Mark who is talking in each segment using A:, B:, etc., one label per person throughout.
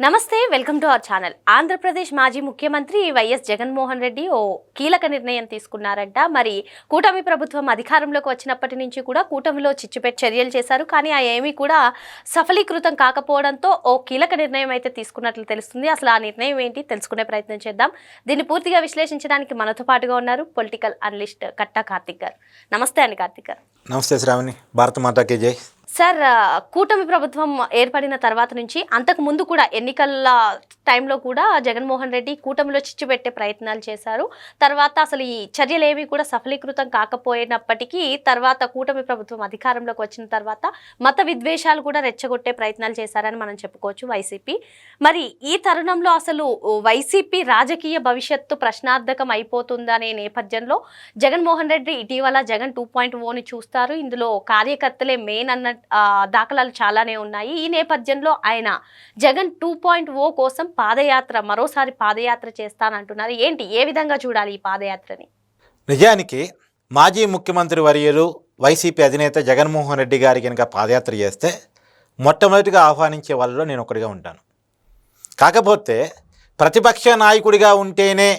A: నమస్తే welcome to our channel. Andhra Pradesh మాజీ ముఖ్యమంత్రి వైఎస్ జగన్మోహన్ రెడ్డి ఓ కీలక నిర్ణయం తీసుకున్నారంట. మరి కూటమి ప్రభుత్వం అధికారంలోకి వచ్చినప్పటి నుంచి కూడా కూటమిలో చిచ్చుపెట్టి చర్యలు చేశారు. కానీ ఆ ఏమీ కూడా సఫలీకృతం కాకపోవడంతో ఓ కీలక నిర్ణయం అయితే తీసుకున్నట్లు తెలుస్తుంది. అసలు ఆ నిర్ణయం ఏంటి? తెలుసుకునే ప్రయత్నం చేద్దాం. దీన్ని పూర్తిగా విశ్లేషించడానికి మనతో పాటుగా ఉన్నారు పొలిటికల్ అనలిస్ట్ కట్టా కార్తిక్ గారు. నమస్తే అండి కార్తిక్ గారు.
B: నమస్తే శ్రావణి. భారత మాతాకి జై.
A: సార్ కూటమి ప్రభుత్వం ఏర్పడిన తర్వాత నుంచి అంతకు ముందు కూడా ఎన్నికల టైంలో కూడా జగన్మోహన్ రెడ్డి కూటమిలో చిచ్చుపెట్టే ప్రయత్నాలు చేశారు. తర్వాత అసలు ఈ చర్యలు కూడా సఫలీకృతం కాకపోయినప్పటికీ తర్వాత కూటమి ప్రభుత్వం అధికారంలోకి వచ్చిన తర్వాత మత విద్వేషాలు కూడా రెచ్చగొట్టే ప్రయత్నాలు చేశారని మనం చెప్పుకోవచ్చు వైసీపీ. మరి ఈ తరుణంలో అసలు వైసీపీ రాజకీయ భవిష్యత్తు ప్రశ్నార్థకం అయిపోతుందనే నేపథ్యంలో జగన్మోహన్ రెడ్డి ఇటీవల జగన్ టూ పాయింట్ ఓని చూస్తారు. ఇందులో కార్యకర్తలే మెయిన్ అన్న దాఖలాలు చాలానే ఉన్నాయి. ఈ నేపథ్యంలో ఆయన జగన్ టూ పాయింట్ ఓ కోసం పాదయాత్ర మరోసారి పాదయాత్ర చేస్తానంటున్నారు. ఏంటి? ఏ విధంగా చూడాలి ఈ పాదయాత్రని?
B: నిజానికి మాజీ ముఖ్యమంత్రి వర్యులు వైసీపీ అధినేత జగన్మోహన్ రెడ్డి గారి కనుక పాదయాత్ర చేస్తే మొట్టమొదటిగా ఆహ్వానించే వాళ్ళలో నేను ఒకటిగా ఉంటాను. కాకపోతే ప్రతిపక్ష నాయకుడిగా ఉంటేనే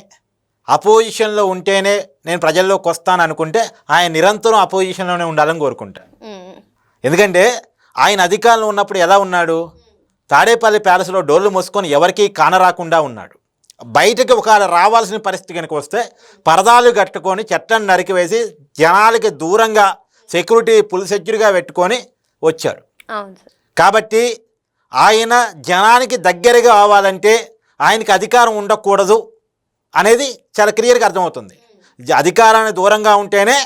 B: అపోజిషన్లో ఉంటేనే నేను ప్రజల్లోకి వస్తాను అనుకుంటే ఆయన నిరంతరం అపోజిషన్లోనే ఉండాలని కోరుకుంటాను ఎందుకంటే ఆయన అధికారంలో ఉన్నప్పుడు ఎలా ఉన్నాడు? తాడేపల్లి ప్యాలెస్లో డోర్లు మూసుకొని ఎవరికీ కానరాకుండా ఉన్నాడు. బయటకు ఒక రావాల్సిన పరిస్థితి కనుక వస్తే పరదాలు కట్టుకొని చెట్లను నరికివేసి జనాలకి దూరంగా సెక్యూరిటీ పుల్ సెక్యూరిగా పెట్టుకొని వచ్చాడు కాబట్టి ఆయన జనానికి దగ్గరగా అవ్వాలంటే ఆయనకి అధికారం ఉండకూడదు అనేది చాలా క్లియర్గా అర్థమవుతుంది. అధికారాన్ని దూరంగా ఉంటేనే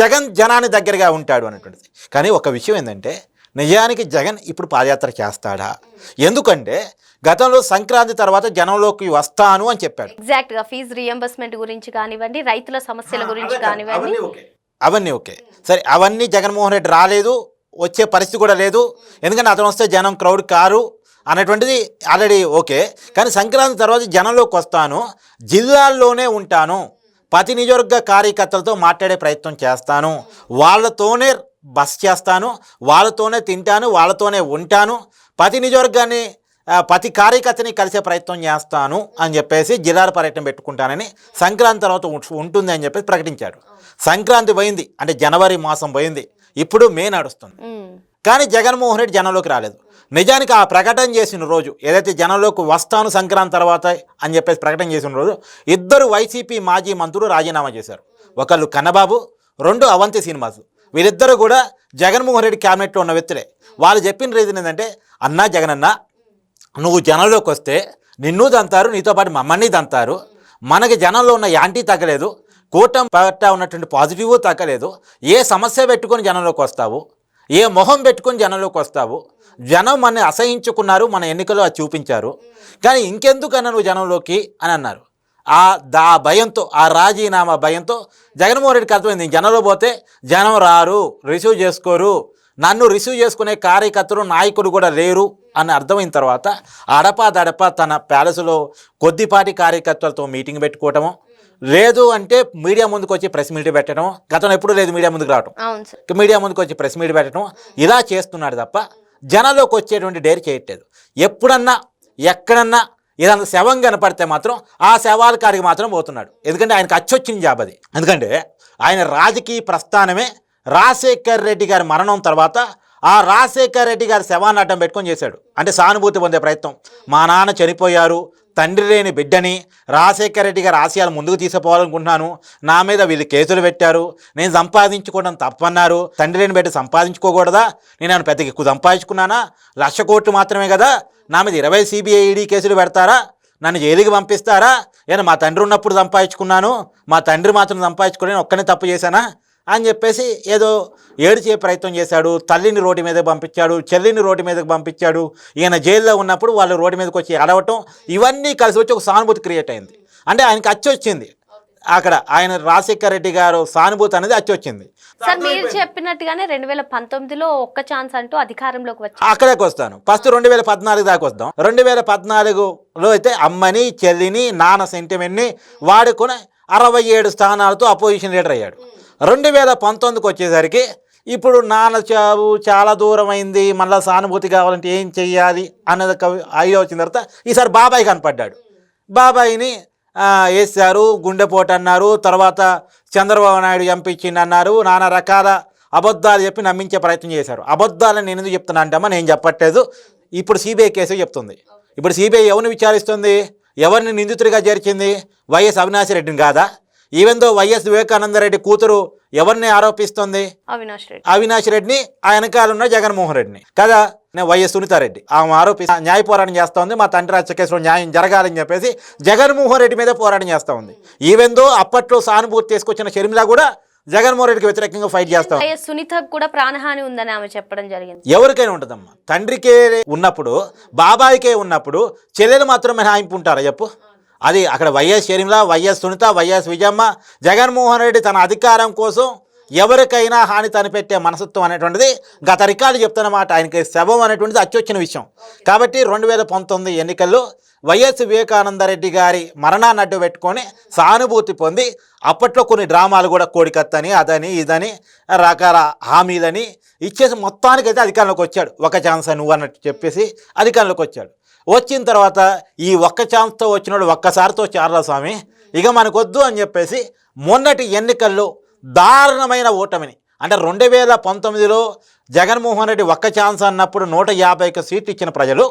B: జగన్ జనాన్ని దగ్గరగా ఉంటాడు అనేటువంటిది. కానీ ఒక విషయం ఏంటంటే నిజానికి జగన్ ఇప్పుడు పాదయాత్ర చేస్తాడా? ఎందుకంటే గతంలో సంక్రాంతి తర్వాత జనంలోకి వస్తాను అని చెప్పాడు.
A: ఎగ్జాక్ట్గా ఫీజు రియంబర్స్మెంట్ గురించి కానివ్వండి రైతుల సమస్యల గురించి కానివ్వండి.
B: అవన్నీ ఓకే. సరే అవన్నీ జగన్మోహన్ రెడ్డి రాలేదు వచ్చే పరిస్థితి కూడా లేదు. ఎందుకంటే అతను వస్తే జనం క్రౌడ్ కారు అనేటువంటిది ఆల్రెడీ ఓకే. కానీ సంక్రాంతి తర్వాత జనంలోకి వస్తాను జిల్లాల్లోనే ఉంటాను ప్రతి నియోజకవర్గ కార్యకర్తలతో మాట్లాడే ప్రయత్నం చేస్తాను వాళ్ళతోనే బస్ చేస్తాను వాళ్ళతోనే తింటాను వాళ్ళతోనే ఉంటాను ప్రతి నియోజకవర్గాన్ని ఆ, ప్రతి కార్యకర్తని కలిసే ప్రయత్నం చేస్తాను అని చెప్పేసి జిల్లాల పర్యటన పెట్టుకుంటానని సంక్రాంతి తర్వాత ఉంటుంది అని చెప్పేసి ప్రకటించాడు. సంక్రాంతి పోయింది అంటే జనవరి మాసం పోయింది ఇప్పుడు మే నడుస్తుంది. కానీ జగన్మోహన్ రెడ్డి జనంలోకి రాలేదు. నిజానికి ఆ ప్రకటన చేసిన రోజు ఏదైతే జనంలోకి వస్తాను సంక్రాంతి తర్వాత అని చెప్పేసి ప్రకటన చేసిన రోజు ఇద్దరు వైసీపీ మాజీ మంత్రులు రాజీనామా చేశారు. ఒకళ్ళు కన్నబాబు రెండు అవంతి శ్రీనివాసు. వీరిద్దరూ కూడా జగన్మోహన్ రెడ్డి క్యాబినెట్లో ఉన్న వ్యక్తులే. వాళ్ళు చెప్పిన రీజన్ ఏంటంటే అన్నా జగనన్న నువ్వు జనంలోకి వస్తే నిన్ను దంతారు నీతో పాటు మమ్మల్ని దంతారు. మనకి జనంలో ఉన్న యాంటీ తగ్గలేదు. కూటమి పట్ట ఉన్నటువంటి పాజిటివ్ తగ్గలేదు. ఏ సమస్య పెట్టుకొని జనంలోకి వస్తావు? ఏ మొహం పెట్టుకొని జనంలోకి వస్తావు? జనం మన అసహించుకున్నారు మన ఎన్నికలు అది చూపించారు. కానీ ఇంకెందుకన్నా నువ్వు జనంలోకి? అని అన్నారు. ఆ దా భయంతో ఆ రాజీనామా భయంతో జగన్మోహన్ రెడ్డికి అర్థమైంది "నేను జనంలో పోతే జనం రారు రిసీవ్ చేసుకోరు. నన్ను రిసీవ్ చేసుకునే కార్యకర్తలు నాయకుడు కూడా లేరు అని అర్థమైన తర్వాత అడపా దడప తన ప్యాలెస్లో కొద్దిపాటి కార్యకర్తలతో మీటింగ్ పెట్టుకోవటము లేదు అంటే మీడియా ముందుకు వచ్చి ప్రెస్ మీట్ పెట్టడం గతంలో ఎప్పుడూ లేదు మీడియా ముందుకు రావటం. మీడియా ముందుకు వచ్చి ప్రెస్ మీట్ పెట్టడం ఇలా చేస్తున్నాడు తప్ప జనాల్లోకి వచ్చేటువంటి డేర్ చేయట్లేదు. ఎప్పుడన్నా ఎక్కడన్నా ఏదైనా శవం కనపడితే మాత్రం ఆ శవాల కాడికి మాత్రం పోతున్నాడు. ఎందుకంటే ఆయనకు అచ్చొచ్చిన జాబ్ అది. ఎందుకంటే ఆయన రాజకీయ ప్రస్థానమే రాజశేఖర్ రెడ్డి గారి మరణం తర్వాత ఆ రాజశేఖర్ రెడ్డి గారి శవాన్ని అడ్డం పెట్టుకొని చేశాడు. అంటే సానుభూతి పొందే ప్రయత్నం. మా నాన్న చనిపోయారు తండ్రి లేని బిడ్డని రాజశేఖర రెడ్డి గారి ఆశయాలు ముందుకు తీసుకుపోవాలనుకుంటున్నాను. నా మీద వీళ్ళు కేసులు పెట్టారు. నేను సంపాదించుకోవడం తప్పన్నారు. తండ్రి లేని బిడ్డ సంపాదించుకోకూడదా? నేను ఆయన పెద్దగా ఎక్కువ సంపాదించుకున్నానా? లక్ష కోట్లు మాత్రమే కదా? నా మీద ఇరవై సిబిఐ ఈడీ కేసులు పెడతారా? నన్ను జైలుకి పంపిస్తారా? నేను మా తండ్రి ఉన్నప్పుడు సంపాదించుకున్నాను. మా తండ్రి మాత్రం సంపాదించుకుని నేను ఒక్కనే తప్పు చేశానా? అని చెప్పేసి ఏదో ఏడిచే ప్రయత్నం చేశాడు. తల్లిని రోడ్డు మీదకి పంపించాడు. చెల్లిని రోడ్డు మీదకి పంపించాడు. ఈయన జైల్లో ఉన్నప్పుడు వాళ్ళు రోడ్డు మీదకి వచ్చి అడవటం ఇవన్నీ కలిసి వచ్చి ఒక సానుభూతి క్రియేట్ అయింది. అంటే ఆయనకి అచ్చి వచ్చింది అక్కడ ఆయన రాజశేఖర రెడ్డి గారు సానుభూతి అనేది అచ్చి వచ్చింది.
A: సార్ మీరు చెప్పినట్టుగానే రెండు వేల పంతొమ్మిదిలో ఒక్క ఛాన్స్ అంటూ అధికారంలోకి వచ్చారు
B: అక్కడికి వస్తాను. ఫస్ట్ రెండు వేల పద్నాలుగు దాకా వస్తాం రెండు వేల పద్నాలుగులో అయితే అమ్మని చెల్లిని నాన్న సెంటిమెంట్ని వాడుకొని అరవై ఏడు స్థానాలతో అపోజిషన్ లీడర్ అయ్యాడు. రెండు వేల పంతొమ్మిదికి వచ్చేసరికి ఇప్పుడు నాన్న చావు చాలా దూరం అయింది మళ్ళీ సానుభూతి కావాలంటే ఏం చెయ్యాలి అన్నది కవి అయ్యి వచ్చిన తర్వాత ఈసారి బాబాయ్ కనపడ్డాడు. బాబాయిని వేశారు గుండెపోటు అన్నారు. తర్వాత చంద్రబాబు నాయుడు చంపించింది అన్నారు. నానా రకాల అబద్ధాలు చెప్పి నమ్మించే ప్రయత్నం చేశారు. అబద్ధాలని నేను ఎందుకు చెప్తున్నా అంటామా నేను చెప్పట్లేదు. ఇప్పుడు సిబిఐ కేసు చెప్తుంది. ఇప్పుడు సిబిఐ ఎవరిని విచారిస్తుంది? ఎవరిని నిందితుడిగా చేర్చింది? వైఎస్ అవినాష్ రెడ్డిని కాదా? ఈవెందో వైఎస్ వివేకానంద రెడ్డి కూతురు ఎవరిని ఆరోపిస్తుంది?
A: అవినాష్ రెడ్డి.
B: అవినాష్ రెడ్డిని ఆ వెనకాల ఉన్న జగన్మోహన్ రెడ్డిని. కదా? నేను వైఎస్ సునీతారెడ్డి. ఆమె ఆరోపి న్యాయ పోరాటం చేస్తూ ఉంది మా తండ్రి హత్య కేసులో న్యాయం జరగాలని చెప్పేసి జగన్మోహన్ రెడ్డి మీద పోరాటం చేస్తూ ఉంది. ఈవెందో అప్పట్లో సానుభూతి తీసుకొచ్చిన షర్మిల కూడా జగన్మోహన్ రెడ్డికి వ్యతిరేకంగా ఫైట్ చేస్తా ఉంది.
A: వైఎస్ సునీతకు కూడా ప్రాణహాని ఉందని ఆమె చెప్పడం జరిగింది.
B: ఎవరికైనా ఉంటుందమ్మా? తండ్రికే ఉన్నప్పుడు బాబాయికే ఉన్నప్పుడు చెల్లెలు మాత్రం మినహాయింపు ఉంటారా చెప్పు? అది అక్కడ Y S Sharmila Y S Sunitha Y S Vijayamma. Jaganmohan Reddy తన అధికారం కోసం ఎవరికైనా హాని తనిపెట్టే మనసత్వం అనేటువంటిది గత రికార్డు చెప్తున్నమాట ఆయనకి శవం అనేటువంటిది అచ్చొచ్చిన విషయం. కాబట్టి రెండు వేల పంతొమ్మిది ఎన్నికల్లో వైఎస్ వివేకానందరెడ్డి గారి మరణాన్ని అడ్డు పెట్టుకొని సానుభూతి పొంది అప్పట్లో కొన్ని డ్రామాలు కూడా కోడికత్తని అదని ఇదని రకాల హామీలని ఇచ్చేసి మొత్తానికైతే అధికారంలోకి వచ్చాడు. ఒక ఛాన్స్ నువ్వు అన్నట్టు చెప్పేసి అధికారంలోకి వచ్చాడు. వచ్చిన తర్వాత ఈ ఒక్క ఛాన్స్తో వచ్చినోడు ఒక్కసారితో చారలా స్వామి? ఇక మనకొద్దు అని చెప్పేసి మొన్నటి ఎన్నికల్లో దారుణమైన ఓటమిని అంటే రెండు వేల పంతొమ్మిదిలో జగన్మోహన్ రెడ్డి ఒక్క ఛాన్స్ అన్నప్పుడు నూట యాభై ఒక్క సీట్లు ఇచ్చిన ప్రజలు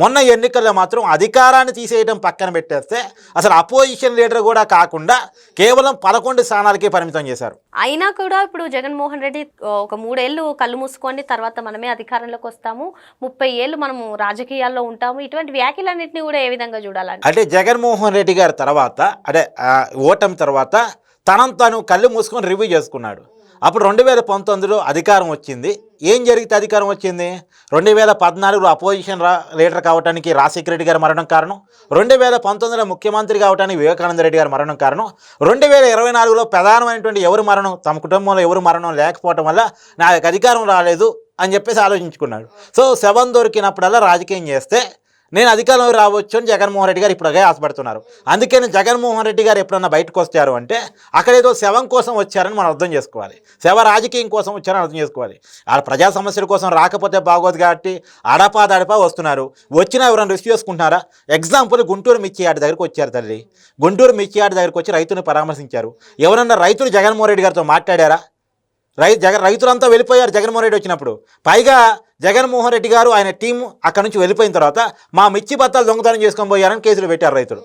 B: మొన్న ఎన్నికల్లో మాత్రం అధికారాన్ని తీసేయడం పక్కన పెట్టేస్తే అసలు అపోజిషన్ లీడర్ కూడా కాకుండా కేవలం పదకొండు స్థానాలకే పరిమితం చేశారు.
A: అయినా కూడా ఇప్పుడు జగన్మోహన్ రెడ్డి ఒక మూడేళ్ళు కళ్ళు మూసుకోండి తర్వాత మనమే అధికారంలోకి వస్తాము. ముప్పై ఏళ్ళు మనము రాజకీయాల్లో ఉంటాము. ఇటువంటి వ్యాఖ్యలన్నింటినీ కూడా ఏ విధంగా చూడాలండి?
B: అంటే జగన్మోహన్ రెడ్డి గారి తర్వాత అంటే ఓటమి తర్వాత తనను తాను కళ్ళు మూసుకొని రివ్యూ చేసుకున్నాడు. అప్పుడు రెండు వేల పంతొమ్మిదిలో అధికారం వచ్చింది. ఏం జరిగితే అధికారం వచ్చింది? రెండు వేల పద్నాలుగులో అపోజిషన్ రా లీడర్ కావడానికి రాజశేఖర రెడ్డి మరణం కారణం. రెండు వేల పంతొమ్మిదిలో ముఖ్యమంత్రి కావడానికి వివేకానంద రెడ్డి గారు మరణం కారణం. రెండు వేల ఇరవై నాలుగులో ప్రధానమైనటువంటి ఎవరు మరణం? తమ కుటుంబంలో ఎవరు మరణం లేకపోవటం వల్ల నాకు అధికారం రాలేదు అని చెప్పేసి ఆలోచించుకున్నాడు. సో శవం దొరికినప్పుడల్లా రాజకీయం చేస్తే నేను అధికారంలో రావచ్చు అని జగన్మోహన్ రెడ్డి గారు ఇప్పుడు ఆశపడుతున్నారు. అందుకని జగన్మోహన్ రెడ్డి గారు ఎప్పుడన్నా బయటకు వస్తారు అంటే అక్కడ ఏదో శవం కోసం వచ్చారని మనం అర్థం చేసుకోవాలి. శవ రాజకీయం కోసం వచ్చారని అర్థం చేసుకోవాలి. ఆ ప్రజా సమస్యల కోసం రాకపోతే బాగోదు కాబట్టి అడపాదడపా వస్తున్నారు. వచ్చినా ఎవరైనా రిసీవ్ చేసుకుంటున్నారా? ఎగ్జాంపుల్ గుంటూరు మిర్చి యార్డ్ దగ్గరికి వచ్చారు తల్లి. గుంటూరు మిర్చి యార్డ్ దగ్గరికి వచ్చి రైతుని పరామర్శించారు. ఎవరన్నా రైతులు జగన్మోహన్ రెడ్డి గారితో మాట్లాడారా? రై జగన్ రైతులంతా వెళ్ళిపోయారు జగన్మోహన్ రెడ్డి వచ్చినప్పుడు. పైగా జగన్మోహన్ రెడ్డి గారు ఆయన టీం అక్కడ నుంచి వెళ్ళిపోయిన తర్వాత మా మిర్చి బత్తాలు దొంగతనం చేసుకొని పోయారని కేసులు పెట్టారు రైతులు.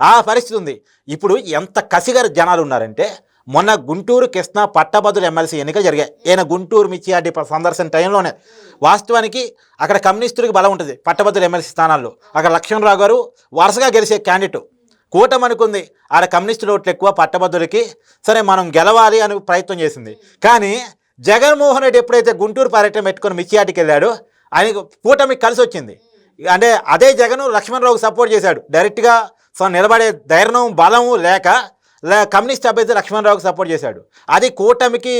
B: ఆ పరిస్థితి ఉంది. ఇప్పుడు ఎంత కసిగా జనాలు ఉన్నారంటే మొన్న గుంటూరు కృష్ణ పట్టభద్రుల ఎమ్మెల్సీ ఎన్నికలు జరిగాయి. ఈయన గుంటూరు మిర్చియాడి సందర్శన టైంలోనే. వాస్తవానికి అక్కడ కమ్యూనిస్టులకు బలం ఉంటుంది పట్టభద్రుల ఎమ్మెల్సీ స్థానాల్లో. అక్కడ లక్ష్మణరావు గారు వరుసగా గెలిచే క్యాండిడేట్. కూటమి అనుకుంది ఆడ కమ్యూనిస్టు ఓట్లు ఎక్కువ పట్టభద్రులకి. సరే మనం గెలవాలి అని ప్రయత్నం చేసింది. కానీ జగన్మోహన్ రెడ్డి ఎప్పుడైతే గుంటూరు పర్యటన పెట్టుకొని మిచ్చియాటికి వెళ్ళాడో ఆయనకు కూటమికి కలిసి వచ్చింది. అంటే అదే జగన్ లక్ష్మణరావుకు సపోర్ట్ చేశాడు. డైరెక్ట్గా సో నిలబడే ధైర్యం బలము లేక కమ్యూనిస్ట్ అభ్యర్థి లక్ష్మణరావుకి సపోర్ట్ చేశాడు. అది కూటమికి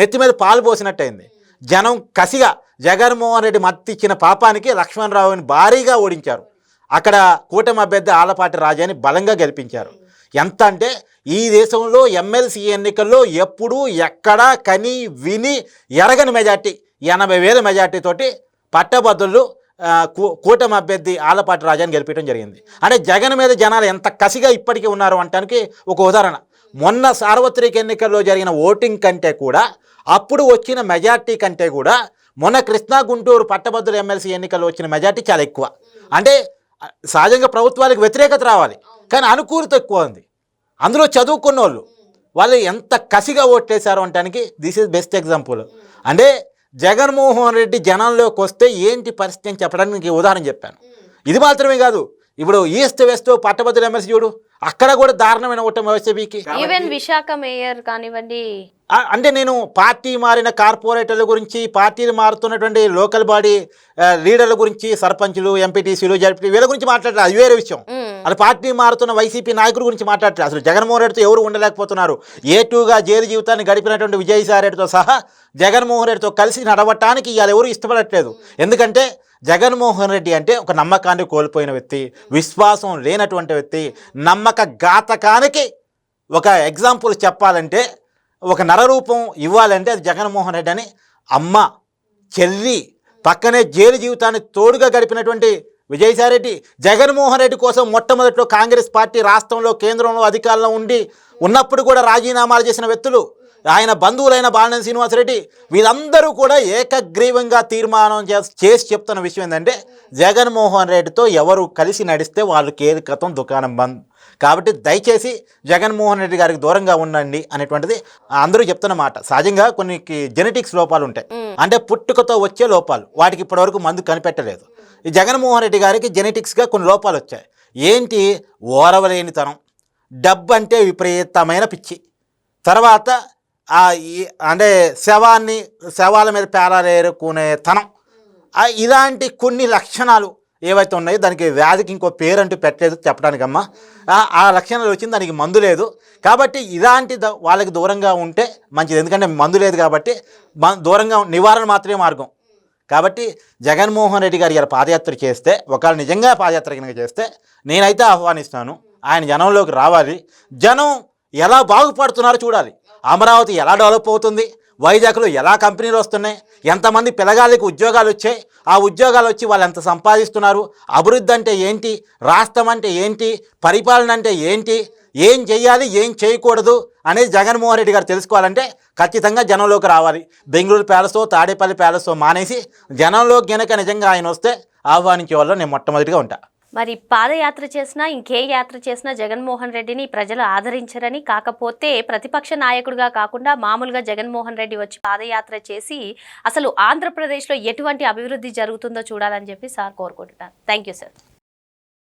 B: నెత్తి మీద పాలు పోసినట్టయింది. జనం కసిగా జగన్మోహన్ రెడ్డి మద్దతు ఇచ్చిన పాపానికి లక్ష్మణరావుని భారీగా ఓడించారు. అక్కడ కూటమి అభ్యర్థి ఆలపాటి రాజాని బలంగా గెలిపించారు. ఎంత అంటే ఈ దేశంలో ఎమ్మెల్సీ ఎన్నికల్లో ఎప్పుడూ ఎక్కడా కని విని ఎరగని మెజార్టీ ఎనభై వేల మెజార్టీతోటి పట్టభద్రులు కూ- కూటమి అభ్యర్థి ఆలపాటి రాజాని గెలిపించడం జరిగింది. అంటే జగన్ మీద జనాలు ఎంత కసిగా ఇప్పటికీ ఉన్నారు అనటానికి ఒక ఉదాహరణ. మొన్న సార్వత్రిక ఎన్నికల్లో జరిగిన ఓటింగ్ కంటే కూడా అప్పుడు వచ్చిన మెజార్టీ కంటే కూడా మొన్న కృష్ణా గుంటూరు పట్టభద్రుల ఎమ్మెల్సీ ఎన్నికల్లో వచ్చిన మెజార్టీ చాలా ఎక్కువ. అంటే సహజంగా ప్రభుత్వాలకు వ్యతిరేకత రావాలి. కానీ అనుకూలత ఎక్కువ ఉంది. అందులో చదువుకున్న వాళ్ళు వాళ్ళు ఎంత కసిగా ఓట్లేశారు అనటానికి దిస్ ఇస్ బెస్ట్ ఎగ్జాంపుల్ అంటే జగన్మోహన్ రెడ్డి జనంలోకి వస్తే ఏంటి పరిస్థితి అని చెప్పడానికి ఉదాహరణ చెప్పాను. ఇది మాత్రమే కాదు. ఇప్పుడు ఈస్ట్ వెస్ట్ పట్టభద్రుల ఎమ్మెల్సీ చూడు అక్కడ కూడా దారుణమైన ఓటమి వైసీపీకి
A: ఈవెన్ విశాఖ మేయర్ కానివ్వండి.
B: అంటే నేను పార్టీ మారిన కార్పొరేటర్ల గురించి పార్టీలు మారుతున్నటువంటి లోకల్ బాడీ లీడర్ల గురించి సర్పంచులు ఎంపీటీసీలు జడ్పీ వీళ్ళ గురించి మాట్లాడలేదు అది వేరే విషయం. అది పార్టీ మారుతున్న వైసీపీ నాయకుల గురించి మాట్లాడట్లేదు అసలు జగన్మోహన్ రెడ్డితో ఎవరు ఉండలేకపోతున్నారు? ఏ టూగా జైలు జీవితాన్ని గడిపినటువంటి విజయసాయి రెడ్డితో సహా జగన్మోహన్ రెడ్డితో కలిసి నడవటానికి ఇవాళ ఎవరు ఇష్టపడట్లేదు. ఎందుకంటే జగన్మోహన్ రెడ్డి అంటే ఒక నమ్మకాన్ని కోల్పోయిన వ్యక్తి విశ్వాసం లేనటువంటి వ్యక్తి నమ్మక ఘాతకానికి ఒక ఎగ్జాంపుల్ చెప్పాలంటే ఒక నరరూపం ఇవ్వాలంటే అది జగన్మోహన్ రెడ్డి అని అమ్మ చెల్లి పక్కనే జైలు జీవితాన్ని తోడుగా గడిపినటువంటి విజయసాయిరెడ్డి జగన్మోహన్ రెడ్డి కోసం మొట్టమొదట్లో కాంగ్రెస్ పార్టీ రాష్ట్రంలో కేంద్రంలో అధికారంలో ఉండి ఉన్నప్పుడు కూడా రాజీనామాలు చేసిన వ్యక్తులు. ఆయన బంధువులైన బాలినేని శ్రీనివాసరెడ్డి వీళ్ళందరూ కూడా ఏకగ్రీవంగా తీర్మానం చేస్- చేసి చెప్తున్న విషయం ఏంటంటే జగన్మోహన్ రెడ్డితో ఎవరు కలిసి నడిస్తే వాళ్ళు కేరికతం దుకాణం బంద్. కాబట్టి దయచేసి జగన్మోహన్ రెడ్డి గారికి దూరంగా ఉండండి అనేటువంటిది అందరూ చెప్తున్న మాట. సహజంగా కొన్ని జెనెటిక్స్ లోపాలు ఉంటాయి. అంటే పుట్టుకతో వచ్చే లోపాలు వాటికి ఇప్పటివరకు మందు కనిపెట్టలేదు. ఈ జగన్మోహన్ రెడ్డి గారికి జెనెటిక్స్గా కొన్ని లోపాలు వచ్చాయి. ఏంటి? ఓరవలేనితనం. డబ్బు అంటే విపరీతమైన పిచ్చి. తర్వాత అంటే శవాన్ని శవాల మీద పేరాలేరుకునే తనం. ఇలాంటి కొన్ని లక్షణాలు ఏవైతే ఉన్నాయో దానికి వ్యాధికి ఇంకో పేరు అంటూ పెట్టలేదు చెప్పడానికమ్మా. ఆ- లక్షణాలు వచ్చింది దానికి మందు లేదు. కాబట్టి ఇలాంటి ద- వాళ్ళకి దూరంగా ఉంటే మంచిది. ఎందుకంటే మందు లేదు కాబట్టి దూరంగా నివారణ మాత్రమే మార్గం. కాబట్టి జగన్మోహన్ రెడ్డి గారు ఇలా పాదయాత్ర చేస్తే ఒకవేళ నిజంగా పాదయాత్ర కనుక చేస్తే నేనైతే ఆహ్వానిస్తాను. ఆయన జనంలోకి రావాలి. జనం ఎలా బాగుపడుతున్నారో చూడాలి. అమరావతి ఎలా డెవలప్ అవుతుంది? వైజాగ్లో ఎలా కంపెనీలు వస్తున్నాయి? ఎంతమంది పిల్లగాళ్ళకి ఉద్యోగాలు వచ్చాయి? ఆ ఉద్యోగాలు వచ్చి వాళ్ళు ఎంత సంపాదిస్తున్నారు? అభివృద్ధి అంటే ఏంటి? రాష్ట్రం అంటే ఏంటి? పరిపాలన అంటే ఏంటి? ఏం చేయాలి? ఏం చేయకూడదు? అనేది జగన్మోహన్ రెడ్డి గారు తెలుసుకోవాలంటే ఖచ్చితంగా జనంలోకి రావాలి. బెంగళూరు ప్యాలెస్తో తాడేపల్లి ప్యాలెస్తో మానేసి జనంలోకి గనక నిజంగా ఆయన వస్తే ఆహ్వానించే వాళ్ళు నేను మొట్టమొదటిగా ఉంటా.
A: మరి పాదయాత్ర చేసినా ఇంకే యాత్ర చేసినా జగన్మోహన్ రెడ్డిని ప్రజలు ఆదరించరని కాకపోతే ప్రతిపక్ష నాయకుడిగా కాకుండా మామూలుగా జగన్మోహన్ రెడ్డి వచ్చి పాదయాత్ర చేసి అసలు ఆంధ్రప్రదేశ్లో ఎటువంటి అభివృద్ధి జరుగుతుందో చూడాలని చెప్పి సార్ కోరుకుంటున్నాను థ్యాంక్ యూ సార్